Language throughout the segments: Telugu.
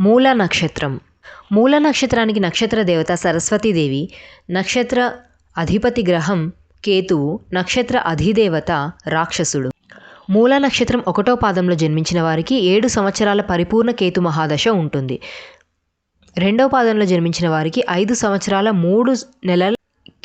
మూల నక్షత్రం. మూల నక్షత్రానికి నక్షత్ర దేవత సరస్వతీదేవి నక్షత్ర అధిపతి గ్రహం కేతువు నక్షత్ర అధిదేవత రాక్షసుడు. మూల నక్షత్రం ఒకటో పాదంలో జన్మించిన వారికి ఏడు సంవత్సరాల పరిపూర్ణ కేతు మహాదశ ఉంటుంది. రెండో పాదంలో జన్మించిన వారికి ఐదు సంవత్సరాల మూడు నెలల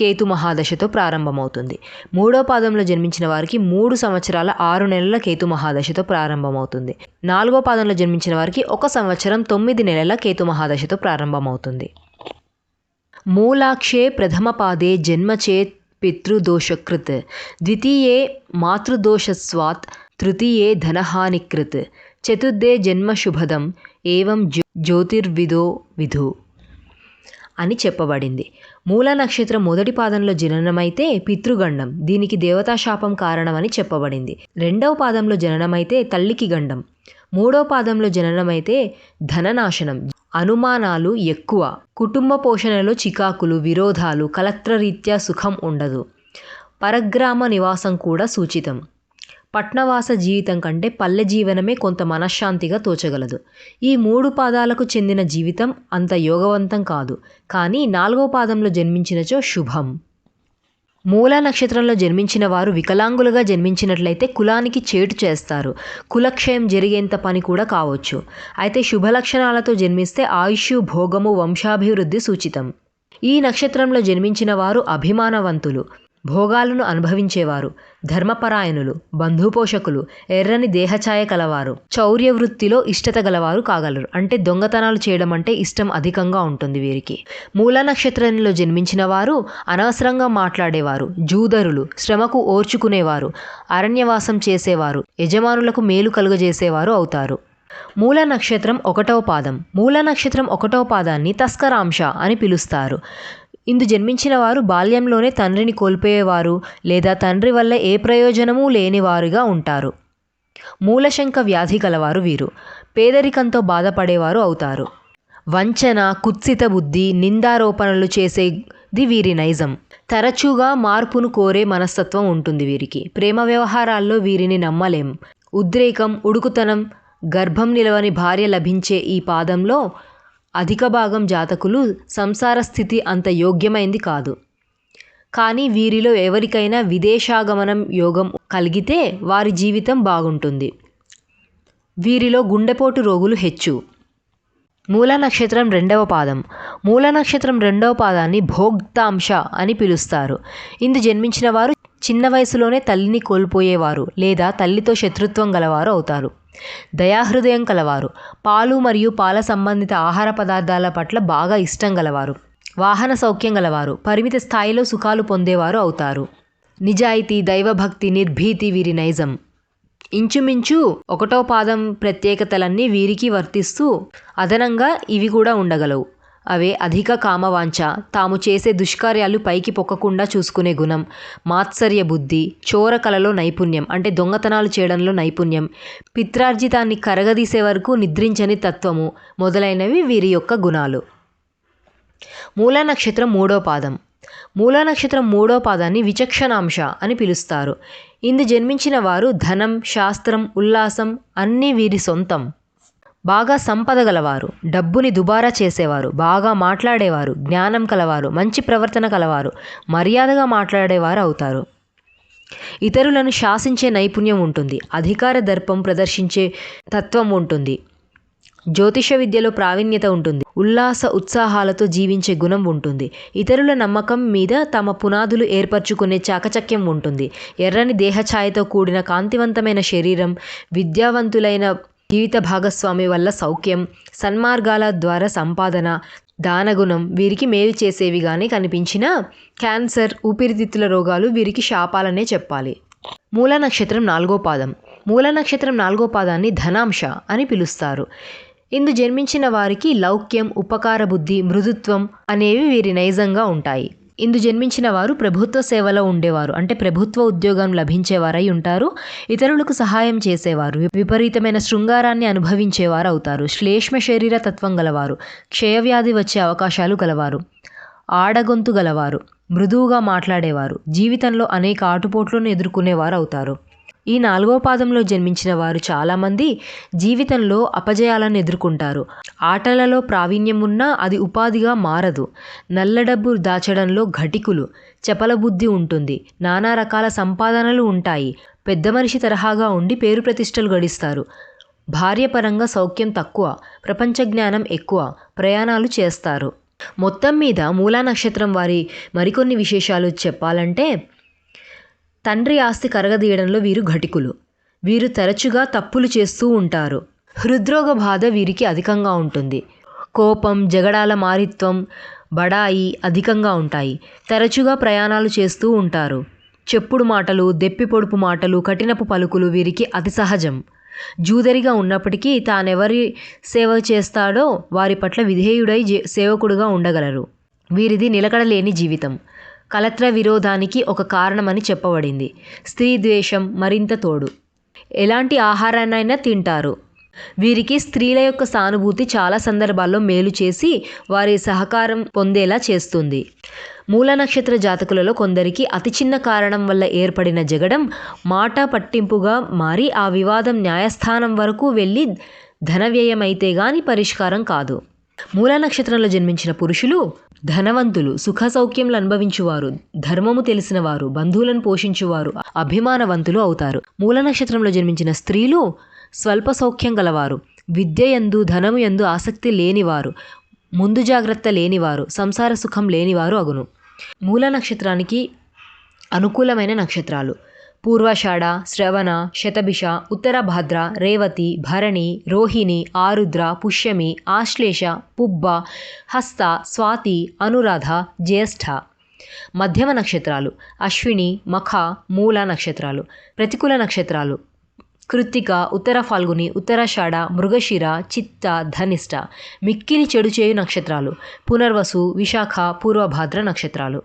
కేతు మహాదశతో ప్రారంభమవుతుంది. మూడో పాదంలో జన్మించిన వారికి మూడు సంవత్సరాల ఆరు నెలల కేతు మహాదశతో ప్రారంభమవుతుంది. నాలుగో పాదంలో జన్మించిన వారికి ఒక సంవత్సరం తొమ్మిది నెలల కేతు మహాదశతో ప్రారంభమవుతుంది. మూలాక్షే ప్రథమ పాదే జన్మచేత్ పితృదోషకృత్. ద్వితీయే మాతృదోషస్వాత్ తృతీయే ధనహానికృత్. చతుర్థే జన్మశుభదం ఏవం జ్యో జ్యోతిర్విదో విధు అని చెప్పబడింది. మూల నక్షత్రం మొదటి పాదంలో జననమైతే పితృగండం. దీనికి దేవతాశాపం కారణమని చెప్పబడింది. రెండవ పాదంలో జననమైతే తల్లికి గండం. మూడో పాదంలో జననమైతే ధననాశనం. అనుమానాలు ఎక్కువ. కుటుంబ పోషణలో చికాకులు విరోధాలు కలత్రరీత్యా సుఖం ఉండదు. పరగ్రామ నివాసం కూడా సూచితం. పట్నవాస జీవితం కంటే పల్లె జీవనమే కొంత మనశ్శాంతిగా తోచగలదు. ఈ మూడు పాదాలకు చెందిన జీవితం అంత యోగవంతం కాదు. కానీ నాలుగో పాదంలో జన్మించినచో శుభం. మూల నక్షత్రంలో జన్మించిన వారు వికలాంగులుగా జన్మించినట్లయితే కులానికి చేటు చేస్తారు. కులక్షయం జరిగేంత పని కూడా కావచ్చు. అయితే శుభ లక్షణాలతో జన్మిస్తే ఆయుష్ భోగము వంశాభివృద్ధి సూచితం. ఈ నక్షత్రంలో జన్మించిన వారు అభిమానవంతులు. భోగాలను అనుభవించేవారు ధర్మపరాయణులు బంధుపోషకులు ఎర్రని దేహఛాయ కలవారు చౌర్య వృత్తిలో ఇష్టత గలవారు కాగలరు. అంటే దొంగతనాలు చేయడం అంటే ఇష్టం అధికంగా ఉంటుంది వీరికి. మూల నక్షత్రంలో జన్మించిన వారు అనవసరంగా మాట్లాడేవారు జూదరులు శ్రమకు ఓర్చుకునేవారు అరణ్యవాసం చేసేవారు యజమానులకు మేలు కలుగజేసేవారు అవుతారు. మూల నక్షత్రం ఒకటవ పాదం. మూల నక్షత్రం ఒకటవ పాదాన్ని తస్కరాంశ అని పిలుస్తారు. ఇందు జన్మించిన వారు బాల్యంలోనే తండ్రిని కోల్పోయేవారు లేదా తండ్రి వల్ల ఏ ప్రయోజనమూ లేనివారుగా ఉంటారు. మూలశంక వ్యాధి కలవారు వీరు. పేదరికంతో బాధపడేవారు అవుతారు. వంచన కుత్సిత బుద్ధి నిందారోపణలు చేసేది వీరి నైజం. తరచుగా మార్పును కోరే మనస్తత్వం ఉంటుంది వీరికి. ప్రేమ వ్యవహారాల్లో వీరిని నమ్మలేం. ఉద్రేకం ఉడుకుతనం గర్భం నిలవని భార్య లభించే ఈ పాదంలో అధిక భాగం జాతకులు సంసార స్థితి అంత యోగ్యమైంది కాదు. కానీ వీరిలో ఎవరికైనా విదేశాగమనం యోగం కలిగితే వారి జీవితం బాగుంటుంది. వీరిలో గుండెపోటు రోగులు హెచ్చు. మూల నక్షత్రం రెండవ పాదం. మూల నక్షత్రం రెండవ పాదాన్ని భోక్తాంశ అని పిలుస్తారు. ఇందు జన్మించిన వారు చిన్న వయసులోనే తల్లిని కోల్పోయేవారు లేదా తల్లితో శత్రుత్వం గలవారు అవుతారు. దయాహృదయం కలవారు. పాలు మరియు పాల సంబంధిత ఆహార పదార్థాల పట్ల బాగా ఇష్టం గలవారు. వాహన సౌఖ్యం గలవారు. పరిమిత స్థాయిలో సుఖాలు పొందేవారు అవుతారు. నిజాయితీ దైవభక్తి నిర్భీతి వీరి నైజం. ఇంచుమించు ఒకటో పాదం ప్రత్యేకతలన్నీ వీరికి వర్తిస్తూ అదనంగా ఇవి కూడా ఉండగలవు. అవే అధిక కామవాంఛ. తాము చేసే దుష్కార్యాలు పైకి పొక్కకుండా చూసుకునే గుణం. మాత్సర్య బుద్ధి చోర కళలో నైపుణ్యం అంటే దొంగతనాలు చేయడంలో నైపుణ్యం. పిత్రార్జితాన్ని కరగదీసే వరకు నిద్రించని తత్వము మొదలైనవి వీరి యొక్క గుణాలు. మూల నక్షత్రం మూడో పాదం. మూల నక్షత్రం మూడో పాదాన్ని విచక్షణాంశ అని పిలుస్తారు. ఇందు జన్మించిన వారు ధనం శాస్త్రం ఉల్లాసం అన్నీ వీరి సొంతం. బాగా సంపద గలవారు డబ్బుని దుబారా చేసేవారు బాగా మాట్లాడేవారు జ్ఞానం కలవారు మంచి ప్రవర్తన కలవారు మర్యాదగా మాట్లాడేవారు అవుతారు. ఇతరులను శాసించే నైపుణ్యం ఉంటుంది అధికార దర్పం ప్రదర్శించే తత్వం ఉంటుంది జ్యోతిష విద్యలో ప్రావీణ్యత ఉంటుంది ఉల్లాస ఉత్సాహాలతో జీవించే గుణం ఉంటుంది. ఇతరుల నమ్మకం మీద తమ పునాదులు ఏర్పరచుకునే చాకచక్యం ఉంటుంది. ఎర్రని దేహఛాయతో కూడిన కాంతివంతమైన శరీరం విద్యావంతులైన జీవిత భాగస్వామి వల్ల సౌఖ్యం సన్మార్గాల ద్వారా సంపాదన దానగుణం వీరికి మేలు చేసేవిగానే కనిపించినా క్యాన్సర్ ఊపిరితిత్తుల రోగాలు వీరికి శాపాలనే చెప్పాలి. మూల నక్షత్రం నాలుగో పాదం. మూల నక్షత్రం నాలుగో పాదాన్ని ధనాంశ అని పిలుస్తారు. ఇందు జన్మించిన వారికి లౌక్యం ఉపకార బుద్ధి మృదుత్వం అనేవి వీరి నైజంగా ఉంటాయి. ఇందు జన్మించిన వారు ప్రభుత్వ సేవలో ఉండేవారు. అంటే ప్రభుత్వ ఉద్యోగం లభించేవారై ఉంటారు. ఇతరులకు సహాయం చేసేవారు. విపరీతమైన శృంగారాన్ని అనుభవించేవారు అవుతారు. శ్లేష్మ శరీర తత్వం గలవారు. క్షయవ్యాధి వచ్చే అవకాశాలు గలవారు. ఆడగొంతు గలవారు. మృదువుగా మాట్లాడేవారు. జీవితంలో అనేక ఆటుపోట్లను ఎదుర్కొనేవారు అవుతారు. ఈ నాలుగో పాదంలో జన్మించిన వారు చాలామంది జీవితంలో అపజయాలను ఎదుర్కొంటారు. ఆటలలో ప్రావీణ్యం ఉన్నా అది ఉపాధిగా మారదు. నల్ల డబ్బు దాచడంలో ఘటికులు చపల బుద్ధి ఉంటుంది. నానా రకాల సంపాదనలు ఉంటాయి. పెద్ద మనిషి తరహాగా ఉండి పేరు ప్రతిష్టలు గడిస్తారు. భార్యపరంగా సౌఖ్యం తక్కువ ప్రపంచ జ్ఞానం ఎక్కువ ప్రయాణాలు చేస్తారు. మొత్తం మీద మూలా నక్షత్రం వారి మరికొన్ని విశేషాలు చెప్పాలంటే తండ్రి ఆస్తి కరగదీయడంలో వీరు ఘటికులు. వీరు తరచుగా తప్పులు చేస్తూ ఉంటారు. హృద్రోగ బాధ వీరికి అధికంగా ఉంటుంది. కోపం జగడాల మారిత్వం బడాయి అధికంగా ఉంటాయి. తరచుగా ప్రయాణాలు చేస్తూ ఉంటారు. చెప్పుడు మాటలు దెప్పి పొడుపు మాటలు కఠినపు పలుకులు వీరికి అతి సహజం. జూదరిగా ఉన్నప్పటికీ తానెవరి సేవ చేస్తాడో వారి పట్ల విధేయుడై జే- సేవకుడుగా ఉండగలరు. వీరిది నిలకడలేని జీవితం. కలత్ర విరోధానికి ఒక కారణమని చెప్పబడింది. స్త్రీ ద్వేషం మరింత తోడు. ఎలాంటి ఆహారాన్నైనా తింటారు. వీరికి స్త్రీల యొక్క సానుభూతి చాలా సందర్భాల్లో మేలు చేసి వారి సహకారం పొందేలా చేస్తుంది. మూల నక్షత్ర జాతకులలో కొందరికి అతి చిన్న కారణం వల్ల ఏర్పడిన జగడం మాట పట్టింపుగా మారి ఆ వివాదం న్యాయస్థానం వరకు వెళ్ళి ధన వ్యయమైతే గాని పరిష్కారం కాదు. మూల నక్షత్రంలో జన్మించిన పురుషులు ధనవంతులు సుఖ సౌఖ్యములు అనుభవించువారు ధర్మము తెలిసిన వారు బంధువులను పోషించువారు అభిమానవంతులు అవుతారు. మూల నక్షత్రంలో జన్మించిన స్త్రీలు స్వల్ప సౌఖ్యం గలవారు విద్య యందు ధనము యందు ఆసక్తి లేనివారు ముందు జాగ్రత్త లేనివారు సంసార సుఖం లేనివారు అగును. మూల నక్షత్రానికి అనుకూలమైన నక్షత్రాలు. పూర్వాషాఢ శ్రవణ శతభిష ఉత్తరభద్ర రేవతి భరణి రోహిణి ఆరుద్ర పుష్యమి ఆశ్లేష పుబ్బ హస్త స్వాతి అనురాధ జ్యేష్ఠ. మధ్యమ నక్షత్రాలు అశ్విని మఖ మూల నక్షత్రాలు ప్రతికూల నక్షత్రాలు. కృత్తిక ఉత్తర ఫాల్గుని ఉత్తరాషాఢ మృగశిర చిత్త ధనిష్ట. మిక్కిలి చెడు చేయు నక్షత్రాలు పునర్వసు విశాఖ పూర్వభాద్ర నక్షత్రాలు.